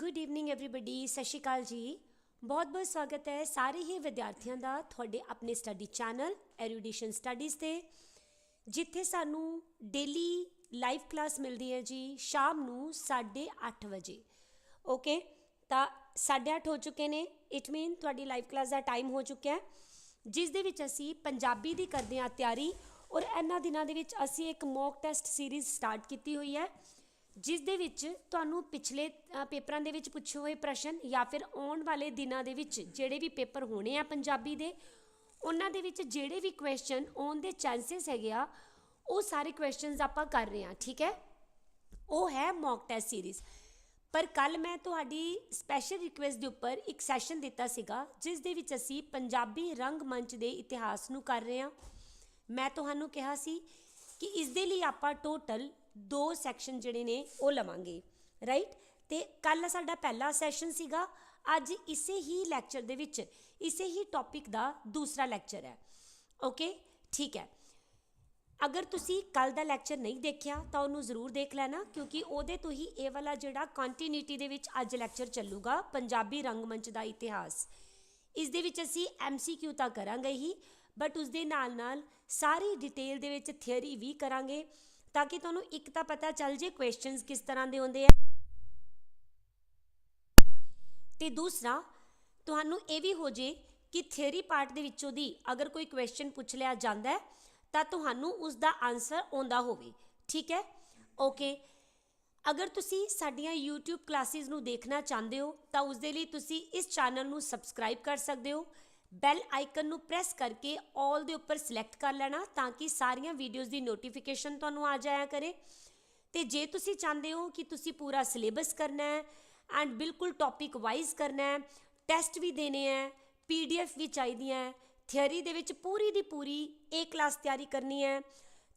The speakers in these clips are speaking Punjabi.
ਗੁੱਡ ਈਵਨਿੰਗ एवरीबॉडी ਸਤਿ ਸ਼੍ਰੀ ਅਕਾਲ ਜੀ ਬਹੁਤ-ਬਹੁਤ ਸਵਾਗਤ ਹੈ ਸਾਰੇ ਹੀ ਵਿਦਿਆਰਥੀਆਂ ਦਾ ਤੁਹਾਡੇ ਆਪਣੇ ਸਟੱਡੀ ਚੈਨਲ ਐਰੂਡੀਸ਼ਨ ਸਟੱਡੀਜ਼ ਤੇ ਜਿੱਥੇ ਸਾਨੂੰ ਡੇਲੀ ਲਾਈਵ ਕਲਾਸ ਮਿਲਦੀ ਹੈ ਜੀ ਸ਼ਾਮ ਨੂੰ 8:30 ਵਜੇ ਓਕੇ ਤਾਂ 8:30 ਹੋ ਚੁੱਕੇ ਨੇ ਇਟ ਮੀਨ ਤੁਹਾਡੀ ਲਾਈਵ ਕਲਾਸ ਦਾ ਟਾਈਮ ਹੋ ਚੁੱਕਿਆ ਹੈ ਜਿਸ ਦੇ ਵਿੱਚ ਅਸੀਂ ਪੰਜਾਬੀ ਦੀ ਕਰਦੇ ਹਾਂ ਤਿਆਰੀ ਔਰ ਇਹਨਾਂ ਦਿਨਾਂ ਦੇ ਵਿੱਚ ਅਸੀਂ ਇੱਕ ਮੌਕ ਟੈਸਟ ਸੀਰੀਜ਼ ਸਟਾਰਟ ਕੀਤੀ ਹੋਈ ਹੈ ਜਿਸ ਦੇ ਵਿੱਚ ਤੁਹਾਨੂੰ ਪਿਛਲੇ ਪੇਪਰਾਂ ਦੇ ਵਿੱਚ ਪੁੱਛੇ ਹੋਏ ਪ੍ਰਸ਼ਨ ਜਾਂ ਫਿਰ ਆਉਣ ਵਾਲੇ ਦਿਨਾਂ ਦੇ ਵਿੱਚ ਜਿਹੜੇ ਵੀ ਪੇਪਰ ਹੋਣੇ ਆ ਪੰਜਾਬੀ ਦੇ, ਉਹਨਾਂ ਦੇ ਵਿੱਚ ਜਿਹੜੇ ਵੀ ਕੁਐਸਚਨ ਆਉਣ ਦੇ ਚਾਂਸਸ ਹੈਗੇ ਆ, ਉਹ ਸਾਰੇ ਕੁਐਸਚਨਸ ਆਪਾਂ ਕਰ ਰਹੇ ਹਾਂ, ਠੀਕ ਹੈ? ਉਹ ਹੈ ਮੌਕ ਟੈਸਟ ਸੀਰੀਜ਼ ਪਰ ਕੱਲ ਮੈਂ ਤੁਹਾਡੀ ਸਪੈਸ਼ਲ ਰਿਕੁਐਸਟ ਦੇ ਉੱਪਰ ਇੱਕ ਸੈਸ਼ਨ ਦਿੱਤਾ ਸੀਗਾ, ਜਿਸ ਦੇ ਵਿੱਚ ਅਸੀਂ ਪੰਜਾਬੀ ਰੰਗਮੰਚ ਦੇ ਇਤਿਹਾਸ ਨੂੰ ਕਰ ਰਹੇ ਹਾਂ। ਮੈਂ ਤੁਹਾਨੂੰ ਕਿਹਾ ਸੀ ਕਿ ਇਸ ਦੇ ਲਈ ਆਪਾਂ ਟੋਟਲ ਦੋ ਸੈਕਸ਼ਨ ਜਿਹੜੇ ਨੇ, ਉਹ ਲਵਾਂਗੇ ਰਾਈਟ ਤੇ ਕੱਲ ਸਾਡਾ ਪਹਿਲਾ ਸੈਸ਼ਨ ਸੀਗਾ, ਅੱਜ ਇਸੇ ਹੀ ਲੈਕਚਰ ਦੇ ਵਿੱਚ, ਇਸੇ ਹੀ ਟੌਪਿਕ ਦਾ ਦੂਸਰਾ ਲੈਕਚਰ ਹੈ ਓਕੇ ਠੀਕ ਹੈ। ਅਗਰ ਤੁਸੀਂ ਕੱਲ ਦਾ ਲੈਕਚਰ ਨਹੀਂ ਦੇਖਿਆ, ਤਾਂ ਉਹਨੂੰ ਜ਼ਰੂਰ ਦੇਖ ਲੈਣਾ, ਕਿਉਂਕਿ ਉਹਦੇ ਤੋਂ ਹੀ ਇਹ ਵਾਲਾ ਜਿਹੜਾ ਕੰਟੀਨਿਊਟੀ ਦੇ ਵਿੱਚ ਅੱਜ ਲੈਕਚਰ ਚੱਲੂਗਾ, ਪੰਜਾਬੀ ਰੰਗਮੰਚ ਦਾ ਇਤਿਹਾਸ। ਇਸ ਦੇ ਵਿੱਚ ਅਸੀਂ MCQ ਤਾਂ ਕਰਾਂਗੇ ਹੀ ਬਟ ਉਸ ਦੇ ਨਾਲ ਨਾਲ ਸਾਰੀ ਡਿਟੇਲ ਦੇ ਵਿੱਚ ਥਿਅਰੀ ਵੀ ਕਰਾਂਗੇ ਤਾਂ ਕਿ ਤੁਹਾਨੂੰ ਇੱਕ ਤਾਂ ਪਤਾ ਚੱਲ ਜੇ ਕੁਐਸਚਨਸ ਕਿਸ ਤਰ੍ਹਾਂ ਦੇ ਹੁੰਦੇ ਆ। ਤੇ ਦੂਸਰਾ, ਤੁਹਾਨੂੰ ਇਹ ਵੀ ਹੋ ਜੇ ਕਿ ਥਿਉਰੀ ਪਾਰਟ ਦੇ ਵਿੱਚੋਂ ਦੀ ਅਗਰ ਕੋਈ ਕੁਐਸਚਨ ਪੁੱਛ ਲਿਆ ਜਾਂਦਾ ਹੈ, ਤਾਂ ਤੁਹਾਨੂੰ ਉਸ ਦਾ ਆਨਸਰ ਆਉਂਦਾ ਹੋਵੇ। ਠੀਕ ਹੈ? ਓਕੇ ਅਗਰ ਤੁਸੀਂ ਸਾਡੀਆਂ YouTube ਕਲਾਸਿਸ ਨੂੰ ਦੇਖਣਾ ਚਾਹੁੰਦੇ ਹੋ, ਤਾਂ ਉਸ ਦੇ ਲਈ ਤੁਸੀਂ ਇਸ ਚੈਨਲ ਨੂੰ ਸਬਸਕ੍ਰਾਈਬ ਕਰ ਸਕਦੇ ਹੋ। ਬੈਲ ਆਈਕਨ ਨੂੰ ਪ੍ਰੈਸ ਕਰਕੇ 올 ਦੇ ਉੱਪਰ ਸਿਲੈਕਟ ਕਰ ਲੈਣਾ ਤਾਂ ਕਿ ਸਾਰੀਆਂ ਵੀਡੀਓਜ਼ ਦੀ ਨੋਟੀਫਿਕੇਸ਼ਨ ਤੁਹਾਨੂੰ ਆ ਜਾਇਆ ਕਰੇ। ਤੇ ਜੇ ਤੁਸੀਂ ਚਾਹੁੰਦੇ ਹੋ ਕਿ ਤੁਸੀਂ ਪੂਰਾ ਸਿਲੇਬਸ ਕਰਨਾ ਹੈ ਐਂਡ ਬਿਲਕੁਲ ਟੌਪਿਕ ਵਾਈਜ਼ ਕਰਨਾ ਹੈ ਟੈਸਟ ਵੀ ਦੇਣੇ ਹੈ ਪੀਡੀਐਫ ਵੀ ਚਾਹੀਦੀਆਂ ਹੈ ਥਿਉਰੀ ਦੇ ਵਿੱਚ ਪੂਰੀ ਦੀ ਪੂਰੀ ਇਹ ਕਲਾਸ ਤਿਆਰੀ ਕਰਨੀ ਹੈ,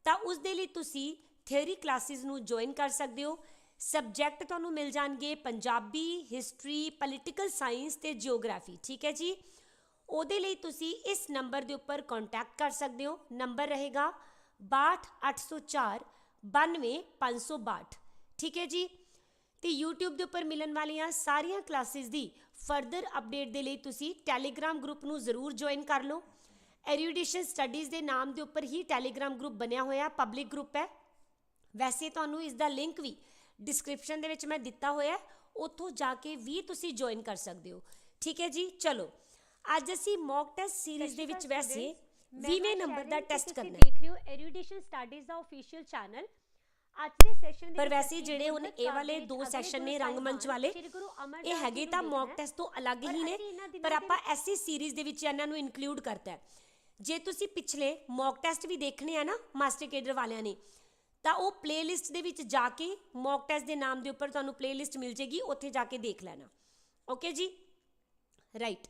ਤਾਂ ਉਸ ਦੇ ਲਈ ਤੁਸੀਂ ਥਿਉਰੀ ਕਲਾਸਿਸ ਨੂੰ ਜੁਆਇਨ ਕਰ ਸਕਦੇ ਹੋ। ਸਬਜੈਕਟ ਤੁਹਾਨੂੰ ਮਿਲ ਜਾਣਗੇ ਪੰਜਾਬੀ ਹਿਸਟਰੀ ਪੋਲੀਟੀਕਲ ਸਾਇੰਸ ਤੇ ਜਿਓਗ੍ਰਾਫੀ ਠੀਕ ਹੈ ਜੀ? ਉਹਦੇ ਲਈ ਤੁਸੀਂ ਇਸ ਨੰਬਰ ਦੇ ਉੱਪਰ ਕੰਟੈਕਟ ਕਰ ਸਕਦੇ ਹੋ। ਨੰਬਰ ਰਹੇਗਾ 62804 92562 ਠੀਕ ਹੈ ਜੀ? ਤੇ YouTube ਦੇ ਉੱਪਰ ਮਿਲਣ ਵਾਲੀਆਂ ਸਾਰੀਆਂ ਕਲਾਸਿਸ ਦੀ ਫਰਦਰ ਅਪਡੇਟ ਦੇ ਲਈ ਤੁਸੀਂ ਟੈਲੀਗ੍ਰam ਗਰੁੱਪ ਨੂੰ ਜ਼ਰੂਰ ਜੁਆਇਨ ਕਰ ਲਓ। ਐਰੂਡੀਸ਼ਨ ਸਟੱਡੀਜ਼ ਦੇ ਨਾਮ ਦੇ ਉੱਪਰ ਹੀ ਟੈਲੀਗ੍ਰam ਗਰੁੱਪ ਬਣਿਆ ਹੋਇਆ ਪਬਲਿਕ ਗਰੁੱਪ ਹੈ। ਵੈਸੇ ਤੁਹਾਨੂੰ ਇਸ ਦਾ ਲਿੰਕ ਵੀ ਡਿਸਕ੍ਰਿਪਸ਼ਨ ਦੇ ਵਿੱਚ ਮੈਂ ਦਿੱਤਾ ਹੋਇਆ ਉੱਥੋਂ ਜਾ ਕੇ ਵੀ ਤੁਸੀਂ ਜੁਆਇਨ ਕਰ ਸਕਦੇ ਹੋ। ਠੀਕ ਹੈ ਜੀ? ਚਲੋ ਅੱਜ ਅਸੀਂ ਮੌਕ ਟੈਸਟ ਸੀਰੀਜ਼ ਦੇ ਵਿੱਚ ਵੈਸੇ 20ਵੇਂ ਨੰਬਰ ਦਾ ਟੈਸਟ ਕਰਨਾ ਹੈ। ਦੇਖ ਰਹੇ ਹੋ ਐਰੂਡੀਸ਼ਨ ਸਟੱਡੀਜ਼ ਦਾ ਅਫੀਸ਼ੀਅਲ ਚੈਨਲ ਅੱਜ ਦੇ ਸੈਸ਼ਨ ਦੇ ਪਰ ਵੈਸੇ ਜਿਹੜੇ ਹੁਣ ਇਹ ਵਾਲੇ ਦੋ ਸੈਸ਼ਨ ਨੇ ਰੰਗਮੰਚ ਵਾਲੇ ਇਹ ਹੈਗੇ ਤਾਂ ਮੌਕ ਟੈਸਟ ਤੋਂ ਅਲੱਗ ਹੀ ਨੇ ਪਰ ਆਪਾਂ ਐਸੀ ਸੀਰੀਜ਼ ਦੇ ਵਿੱਚ ਇਹਨਾਂ ਨੂੰ ਇਨਕਲੂਡ ਕਰਤਾ ਹੈ। ਜੇ ਤੁਸੀਂ ਪਿਛਲੇ ਮੌਕ ਟੈਸਟ ਵੀ ਦੇਖਣੇ ਆ ਨਾ ਮਾਸਟਰ ਕੇਡਰ ਵਾਲਿਆਂ ਨੇ ਤਾਂ ਉਹ ਪਲੇਲਿਸਟ ਦੇ ਵਿੱਚ ਜਾ ਕੇ ਮੌਕ ਟੈਸਟ ਦੇ ਨਾਮ ਦੇ ਉੱਪਰ ਤੁਹਾਨੂੰ ਪਲੇਲਿਸਟ ਮਿਲ ਜੇਗੀ ਉੱਥੇ ਜਾ ਕੇ ਦੇਖ ਲੈਣਾ। ਓਕੇ ਜੀ? ਰਾਈਟ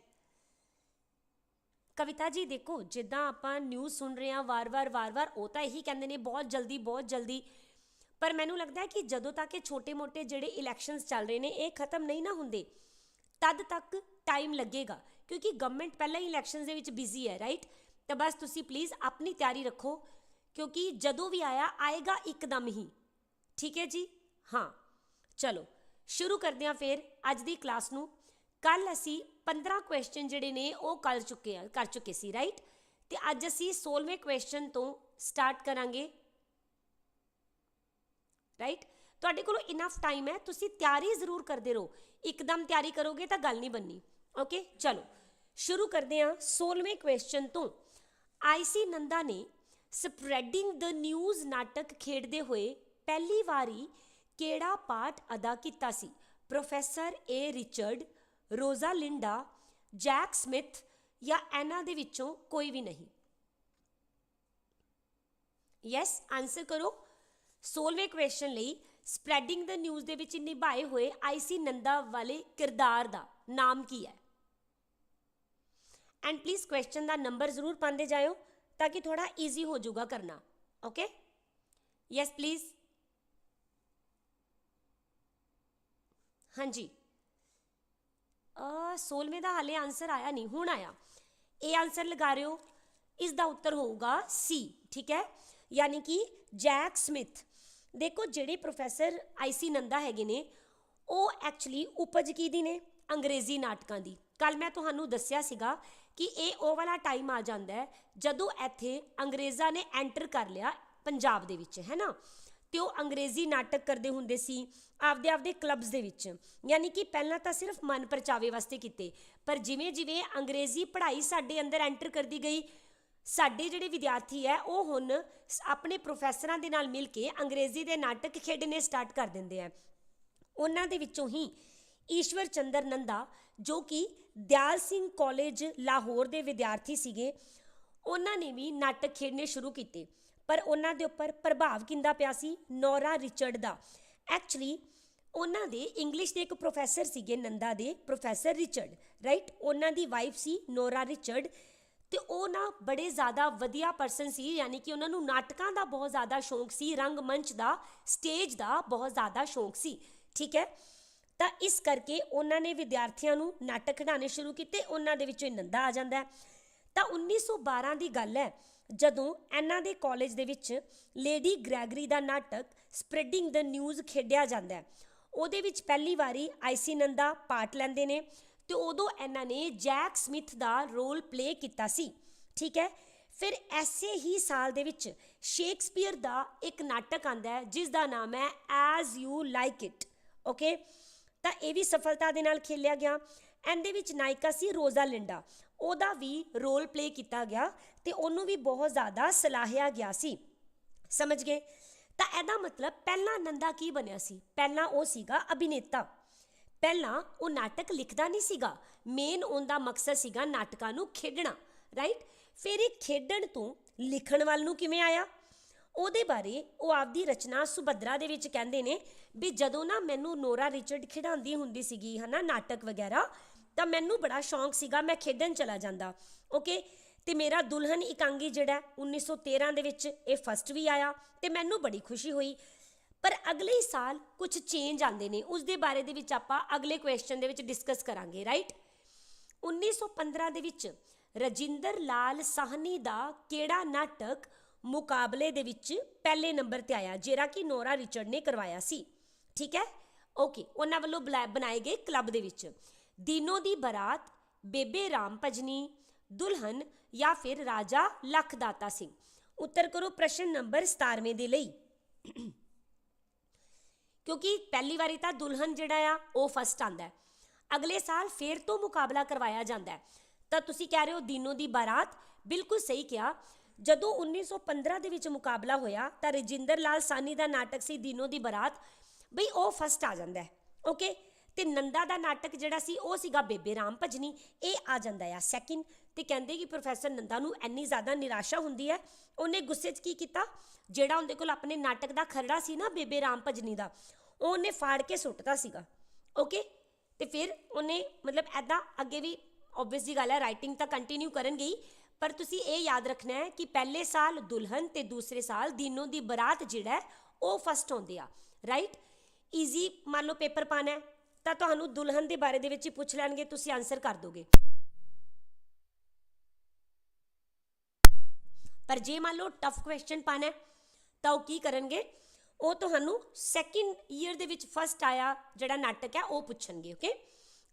ਕਵਿਤਾ ਜੀ, ਦੇਖੋ, ਜਿੱਦਾਂ ਆਪਾਂ ਨਿਊਜ਼ ਸੁਣ ਰਹੇ ਹਾਂ, ਵਾਰ-ਵਾਰ ਵਾਰ-ਵਾਰ, ਉਹ ਤਾਂ ਇਹੀ ਕਹਿੰਦੇ ਨੇ, ਬਹੁਤ ਜਲਦੀ ਬਹੁਤ ਜਲਦੀ। ਪਰ ਮੈਨੂੰ ਲੱਗਦਾ ਹੈ ਕਿ ਜਦੋਂ ਤੱਕ ਇਹ ਛੋਟੇ-ਮੋਟੇ ਜਿਹੜੇ ਇਲੈਕਸ਼ਨਸ ਚੱਲ ਰਹੇ ਨੇ, ਇਹ ਖਤਮ ਨਹੀਂ ਨਾ ਹੁੰਦੇ, ਤਦ ਤੱਕ ਟਾਈਮ ਲੱਗੇਗਾ। ਕਿਉਂਕਿ ਗਵਰਨਮੈਂਟ ਪਹਿਲਾਂ ਹੀ ਇਲੈਕਸ਼ਨਸ ਦੇ ਵਿੱਚ ਬਿਜ਼ੀ ਹੈ ਰਾਈਟ ਤਾਂ ਬਸ ਤੁਸੀਂ ਪਲੀਜ਼ ਆਪਣੀ ਤਿਆਰੀ ਰੱਖੋ, ਕਿਉਂਕਿ ਜਦੋਂ ਵੀ ਆਇਆ, ਆਏਗਾ ਇੱਕਦਮ ਹੀ। ਠੀਕ ਹੈ ਜੀ? ਹਾਂ। ਚਲੋ, ਸ਼ੁਰੂ ਕਰਦੇ ਹਾਂ ਫਿਰ ਅੱਜ ਦੀ ਕਲਾਸ ਨੂੰ। ਕੱਲ ਅਸੀਂ 15 ਕੁਐਸਚਨ ਜਿਹੜੇ ਨੇ ਉਹ ਕਰ ਚੁੱਕੇ ਆ, ਕਰ ਚੁੱਕੇ ਸੀ ਰਾਈਟ ਤੇ ਅੱਜ ਅਸੀਂ 16ਵੇਂ ਕੁਐਸਚਨ ਤੋਂ ਸਟਾਰਟ ਕਰਾਂਗੇ। ਰਾਈਟ ਤੁਹਾਡੇ ਕੋਲ ਇਨਫ ਟਾਈਮ ਹੈ, ਤੁਸੀਂ ਤਿਆਰੀ ਜ਼ਰੂਰ ਕਰਦੇ ਰਹੋ। ਇੱਕਦਮ ਤਿਆਰੀ ਕਰੋਗੇ ਤਾਂ ਗੱਲ ਨਹੀਂ ਬੰਨੀ ਓਕੇ ਚਲੋ, ਸ਼ੁਰੂ ਕਰਦੇ ਹਾਂ 16ਵੇਂ ਕੁਐਸਚਨ ਤੋਂ। ਆਈਸੀ ਨੰਦਾ ਨੇ ਸਪਰੈਡਿੰਗ ਦ ਨਿਊਜ਼ ਨਾਟਕ ਖੇਡਦੇ ਹੋਏ ਪਹਿਲੀ ਵਾਰੀ ਕਿਹੜਾ ਪਾਠ ਅਦਾ ਕੀਤਾ ਸੀ? Professor A Richard Rosa, Linda, Jack Smith ਜਾਂ ਇਹਨਾਂ ਦੇ ਵਿੱਚੋਂ ਕੋਈ ਵੀ ਨਹੀਂ। ਯੈਸ ਆਨਸਰ ਕਰੋ। 16ਵੇਂ ਕੁਐਸਚਨ ਲਈ ਸਪਰੈਡਿੰਗ ਦ ਨਿਊਜ਼ ਦੇ ਵਿੱਚ ਨਿਭਾਏ ਹੋਏ ਆਈਸੀ ਨੰਦਾ ਵਾਲੇ ਕਿਰਦਾਰ ਦਾ ਨਾਮ ਕੀ ਹੈ? ਐਂਡ ਪਲੀਜ਼ ਕੁਐਸਚਨ ਦਾ ਨੰਬਰ ਜ਼ਰੂਰ ਪਾਉਂਦੇ ਜਾਇਓ ਤਾਂ ਕਿ ਥੋੜਾ ਈਜ਼ੀ ਹੋ ਜਾਊਗਾ ਕਰਨਾ ਓਕੇ ਯੈਸ ਪਲੀਜ਼ ਹਾਂਜੀ। 16ਵੇਂ ਦਾ ਹਾਲੇ ਆਨਸਰ ਆਇਆ ਨਹੀਂ, ਹੁਣ ਆਇਆ। ਇਹ ਆਨਸਰ ਲਗਾ ਰਹੇ ਹੋ, ਇਸ ਦਾ ਉੱਤਰ ਹੋਊਗਾ ਸੀ ਠੀਕ ਹੈ? ਯਾਨੀ ਕਿ ਜੈਕ ਸਮਿਥ ਦੇਖੋ, ਜਿਹੜੇ ਪ੍ਰੋਫੈਸਰ ਆਈਸੀ ਨੰਦਾ ਹੈਗੇ ਨੇ, ਉਹ ਐਕਚੁਅਲੀ ਉਪਜ ਕੀ ਦੀ ਨੇ? ਅੰਗਰੇਜ਼ੀ ਨਾਟਕਾਂ ਦੀ। ਕੱਲ ਮੈਂ ਤੁਹਾਨੂੰ ਦੱਸਿਆ ਸੀਗਾ ਕਿ ਇਹ ਉਹ ਵਾਲਾ ਟਾਈਮ ਆ ਜਾਂਦਾ ਹੈ, ਜਦੋਂ ਇੱਥੇ ਅੰਗਰੇਜ਼ਾਂ ਨੇ ਐਂਟਰ ਕਰ ਲਿਆ ਪੰਜਾਬ ਦੇ ਵਿੱਚ, ਹੈ ਨਾ? ਤੇ ਉਹ ਅੰਗਰੇਜ਼ੀ ਨਾਟਕ ਕਰਦੇ ਹੁੰਦੇ ਸੀ ਆਪਦੇ ਆਪਦੇ ਕਲੱਬਸ ਦੇ ਵਿੱਚ। ਯਾਨੀ ਕਿ ਪਹਿਲਾਂ ਤਾਂ ਸਿਰਫ ਮਨ ਪਰਚਾਵੇ ਵਾਸਤੇ ਕੀਤੇ। ਪਰ ਜਿਵੇਂ ਜਿਵੇਂ ਅੰਗਰੇਜ਼ੀ ਪੜ੍ਹਾਈ ਸਾਡੇ ਅੰਦਰ ਐਂਟਰ ਕਰਦੀ ਗਈ, ਸਾਡੇ ਜਿਹੜੇ ਵਿਦਿਆਰਥੀ ਹੈ, ਉਹ ਹੁਣ ਸ- ਆਪਣੇ ਪ੍ਰੋਫੈਸਰਾਂ ਦੇ ਨਾਲ ਮਿਲ ਕੇ ਅੰਗਰੇਜ਼ੀ ਦੇ ਨਾਟਕ ਖੇਡਣੇ ਸਟਾਰਟ ਕਰ ਦਿੰਦੇ ਆ ਉਹਨਾਂ ਦੇ ਵਿੱਚੋਂ ਹੀ ਈਸ਼ਵਰ ਚੰਦਰ ਨੰਦਾ, ਜੋ ਕਿ ਦਿਆਲ ਸਿੰਘ ਕਾਲਜ ਲਾਹੌਰ ਦੇ ਵਿਦਿਆਰਥੀ ਸੀਗੇ, ਉਹਨਾਂ ਨੇ ਵੀ ਨਾਟਕ ਖੇਡਣੇ ਸ਼ੁਰੂ ਕੀਤੇ। ਪਰ ਉਹਨਾਂ ਦੇ ਉੱਪਰ ਪ੍ਰਭਾਵ ਕਿੰਦਾ ਪਿਆ ਸੀ? ਨੋਰਾ ਰਿਚਰਡ ਦਾ। ਐਕਚੁਅਲੀ ਉਹਨਾਂ ਦੇ ਇੰਗਲਿਸ਼ ਦੇ ਇੱਕ ਪ੍ਰੋਫੈਸਰ ਸੀਗੇ ਨੰਦਾ ਦੇ ਪ੍ਰੋਫੈਸਰ ਰਿਚਰਡ ਰਾਈਟ ਉਹਨਾਂ ਦੀ ਵਾਈਫ ਸੀ ਨੋਰਾ ਰਿਚਰਡ ਤੇ ਉਹ ਨਾ ਬੜੇ ਜ਼ਿਆਦਾ ਵਧੀਆ ਪਰਸਨ ਸੀ, ਯਾਨੀ ਕਿ ਉਹਨਾਂ ਨੂੰ ਨਾਟਕਾਂ ਦਾ ਬਹੁਤ ਜ਼ਿਆਦਾ ਸ਼ੌਂਕ ਸੀ, ਰੰਗਮੰਚ ਦਾ ਸਟੇਜ ਦਾ ਬਹੁਤ ਜ਼ਿਆਦਾ ਸ਼ੌਂਕ ਸੀ, ਠੀਕ ਹੈ? ਤਾਂ ਇਸ ਕਰਕੇ ਉਹਨਾਂ ਨੇ ਵਿਦਿਆਰਥੀਆਂ ਨੂੰ ਨਾਟਕ ਖਿਡਾਉਣੇ ਸ਼ੁਰੂ ਕੀਤੇ, ਉਹਨਾਂ ਦੇ ਵਿੱਚੋਂ ਨੰਦਾ ਆ ਜਾਂਦਾ ਹੈ। ਤਾਂ 1912 ਦੀ ਗੱਲ ਹੈ ਜਦੋਂ ਇਹਨਾਂ ਦੇ ਕਾਲਜ ਦੇ ਵਿੱਚ ਲੇਡੀ ਗ੍ਰੈਗਰੀ ਦਾ ਨਾਟਕ ਸਪਰੈਡਿੰਗ ਦ ਨਿਊਜ਼ ਖੇਡਿਆ ਜਾਂਦਾ ਹੈ, ਉਹਦੇ ਵਿੱਚ ਪਹਿਲੀ ਵਾਰੀ ਆਈਸੀ ਨੰਦਾ ਪਾਰਟ ਲੈਂਦੇ ਨੇ ਤੇ ਉਦੋਂ ਇਹਨਾਂ ਨੇ ਜੈਕ ਸਮਿਥ ਦਾ ਰੋਲ ਪਲੇ ਕੀਤਾ ਸੀ, ਠੀਕ ਹੈ? ਫਿਰ ਐਸੇ ਹੀ ਸਾਲ ਦੇ ਵਿੱਚ ਸ਼ੇਕਸਪੀਅਰ ਦਾ ਇੱਕ ਨਾਟਕ ਆਂਦਾ ਹੈ ਜਿਸ ਦਾ ਨਾਮ ਹੈ as you like it, okay? ਤਾਂ ਇਹ ਵੀ ਸਫਲਤਾ ਦੇ ਨਾਲ ਖੇਲਿਆ ਗਿਆ। ਇਹਦੇ ਵਿੱਚ ਨਾਇਕਾ ਸੀ ਰੋਜ਼ਾ ਲਿੰਡਾ ਉਹਦਾ ਵੀ ਰੋਲ ਪਲੇ ਕੀਤਾ ਗਿਆ ਅਤੇ ਉਹਨੂੰ ਵੀ ਬਹੁਤ ਜ਼ਿਆਦਾ ਸਲਾਹਿਆ ਗਿਆ ਸੀ। ਸਮਝ ਗਏ? ਤਾਂ ਇਹਦਾ ਮਤਲਬ ਪਹਿਲਾਂ ਨੰਦਾ ਕੀ ਬਣਿਆ ਸੀ? ਪਹਿਲਾਂ ਉਹ ਸੀਗਾ ਅਭਿਨੇਤਾ। ਪਹਿਲਾਂ ਉਹ ਨਾਟਕ ਲਿਖਦਾ ਨਹੀਂ ਸੀਗਾ। ਮੇਨ ਉਹਦਾ ਮਕਸਦ ਸੀਗਾ ਨਾਟਕਾਂ ਨੂੰ ਖੇਡਣਾ ਰਾਈਟ ਫਿਰ ਇਹ ਖੇਡਣ ਤੋਂ ਲਿਖਣ ਵੱਲ ਨੂੰ ਕਿਵੇਂ ਆਇਆ? ਉਹਦੇ ਬਾਰੇ ਉਹ ਆਪਦੀ ਰਚਨਾ ਸੁਭਦਰਾ ਦੇ ਵਿੱਚ ਕਹਿੰਦੇ ਨੇ ਵੀ ਜਦੋਂ ਨਾ ਮੈਨੂੰ ਨੋਰਾ ਰਿਚਰਡ ਖਿਡਾਉਂਦੀ ਹੁੰਦੀ ਸੀਗੀ, ਹਨਾ, ਨਾਟਕ ਵਗੈਰਾ ਤਾਂ ਮੈਨੂੰ ਬੜਾ ਸ਼ੌਂਕ ਸੀਗਾ ਮੈਂ ਖੇਡਣ ਚਲਾ ਜਾਂਦਾ। ਓਕੇ? ਤੇ ਮੇਰਾ ਦੁਲਹਨ ਇਕਾਂਗੀ ਜਿਹੜਾ ਹੈ, 1913 ਦੇ ਵਿੱਚ ਇਹ ਫਸਟ ਵੀ ਆਇਆ ਤੇ ਮੈਨੂੰ ਬੜੀ ਖੁਸ਼ੀ ਹੋਈ। ਪਰ ਅਗਲੇ ਸਾਲ ਕੁਝ ਚੇਂਜ ਆਉਂਦੇ ਨੇ ਉਸ ਦੇ ਬਾਰੇ ਦੇ ਵਿੱਚ ਆਪਾਂ ਅਗਲੇ ਕੁਐਸਚਨ ਦੇ ਵਿੱਚ ਡਿਸਕਸ ਕਰਾਂਗੇ ਰਾਈਟ 1915 ਦੇ ਵਿੱਚ ਰਜਿੰਦਰ ਲਾਲ ਸਾਹਨੀ ਦਾ ਕਿਹੜਾ ਨਾਟਕ ਮੁਕਾਬਲੇ ਦੇ ਵਿੱਚ ਪਹਿਲੇ ਨੰਬਰ ਤੇ ਆਇਆ ਜਿਹੜਾ ਕਿ ਨੋਰਾ ਰਿਚਰਡ ਨੇ ਕਰਵਾਇਆ ਸੀ? ਠੀਕ ਹੈ? ਓਕੇ ਉਹਨਾਂ ਵੱਲੋਂ ਬੁਲਾ- ਬਣਾਏ ਗਏ ਕਲੱਬ ਦੇ ਵਿੱਚ। ਦੀਨੋ ਦੀ ਬਰਾਤ, ਬੇਬੇ ਰਾਮ ਭਜਨੀ, ਦੁਲਹਨ ਜਾਂ ਫਿਰ ਰਾਜਾ ਲਖਦਾਤਾ ਸਿੰਘ। ਉੱਤਰ ਕਰੋ ਪ੍ਰਸ਼ਨ ਨੰਬਰ 17ਵੇਂ ਦੇ ਲਈ। ਕਿਉਂਕਿ ਪਹਿਲੀ ਵਾਰੀ ਤਾਂ ਦੁਲਹਨ ਜਿਹੜਾ ਆ, ਉਹ ਫਸਟ ਆਂਦਾ ਹੈ। ਅਗਲੇ ਸਾਲ ਫੇਰ ਤੋਂ ਮੁਕਾਬਲਾ ਕਰਵਾਇਆ ਜਾਂਦਾ ਹੈ। ਤਾਂ ਤੁਸੀਂ ਕਹਿ ਰਹੇ ਹੋ ਦੀਨੋ ਦੀ ਬਾਰਾਤ, ਬਿਲਕੁਲ ਸਹੀ ਕਿਹਾ। ਜਦੋਂ 1915 ਦੇ ਵਿੱਚ ਮੁਕਾਬਲਾ ਹੋਇਆ, ਤਾਂ ਰਜਿੰਦਰ ਲਾਲ ਸਾਨੀ ਦਾ ਨਾਟਕ ਸੀ ਦੀਨੋ ਦੀ ਬਾਰਾਤ। ਬਈ ਉਹ ਫਸਟ ਆ ਜਾਂਦਾ ਹੈ। ਓਕੇ ਤੇ ਨੰਦਾ ਦਾ ਨਾਟਕ ਜਿਹੜਾ ਸੀ, ਉਹ ਸੀਗਾ ਬੇਬੇ ਰਾਮ ਭਜਨੀ, ਇਹ ਆ ਜਾਂਦਾ ਆ ਸੈਕਿੰਡ ਤੇ ਕਹਿੰਦੇ ਕਿ ਪ੍ਰੋਫੈਸਰ ਨੰਦਾ ਨੂੰ ਇੰਨੀ ਜ਼ਿਆਦਾ ਨਿਰਾਸ਼ਾ ਹੁੰਦੀ ਹੈ, ਉਹਨੇ ਗੁੱਸੇ 'ਚ ਕੀ ਕੀਤਾ? ਜਿਹੜਾ ਉਹਦੇ ਕੋਲ ਆਪਣੇ ਨਾਟਕ ਦਾ ਖਰੜਾ ਸੀ ਨਾ ਬੇਬੇ ਰਾਮ ਭਜਨੀ ਦਾ, ਉਹ ਉਹਨੇ ਫਾੜ ਕੇ ਸੁੱਟਦਾ ਸੀਗਾ ਓਕੇ ਤੇ ਫਿਰ ਉਹਨੇ ਮਤਲਬ ਐਦਾਂ ਅੱਗੇ ਵੀ ਆਬਵੀਅਸ ਜੀ ਗੱਲ ਹੈ ਰਾਈਟਿੰਗ ਤਾਂ ਕੰਟੀਨਿਊ ਕਰਨ ਗਈ ਪਰ ਤੁਸੀਂ ਇਹ ਯਾਦ ਰੱਖਣਾ ਹੈ ਕਿ ਪਹਿਲੇ ਸਾਲ ਦੁਲਹਨ ਤੇ ਦੂਸਰੇ ਸਾਲ ਦੀਨੋ ਦੀ ਬਰਾਤ ਜਿਹੜਾ ਉਹ ਫਸਟ ਹੁੰਦੇ ਆ ਰਾਈਟ ਈਜ਼ੀ ਮੰਨ ਲਓ ਪੇਪਰ ਪਾਣਾ ਹੈ ਤਾਂ ਤੁਹਾਨੂੰ ਦੁਲਹਨ ਦੇ ਬਾਰੇ ਦੇ ਵਿੱਚ ਹੀ ਪੁੱਛ ਲੈਣਗੇ, ਤੁਸੀਂ ਆਨਸਰ ਕਰ ਦੋਗੇ। ਪਰ ਜੇ ਮੰਨ ਲਓ ਟਫ ਕੁਐਸਚਨ ਪਾਣਾ ਤਾਂ ਉਹ ਕੀ ਕਰਨਗੇ? ਉਹ ਤੁਹਾਨੂੰ ਸੈਕਿੰਡ ਈਅਰ ਦੇ ਵਿੱਚ ਫਸਟ ਆਇਆ ਜਿਹੜਾ ਨਾਟਕ ਹੈ, ਉਹ ਪੁੱਛਣਗੇ ਓਕੇ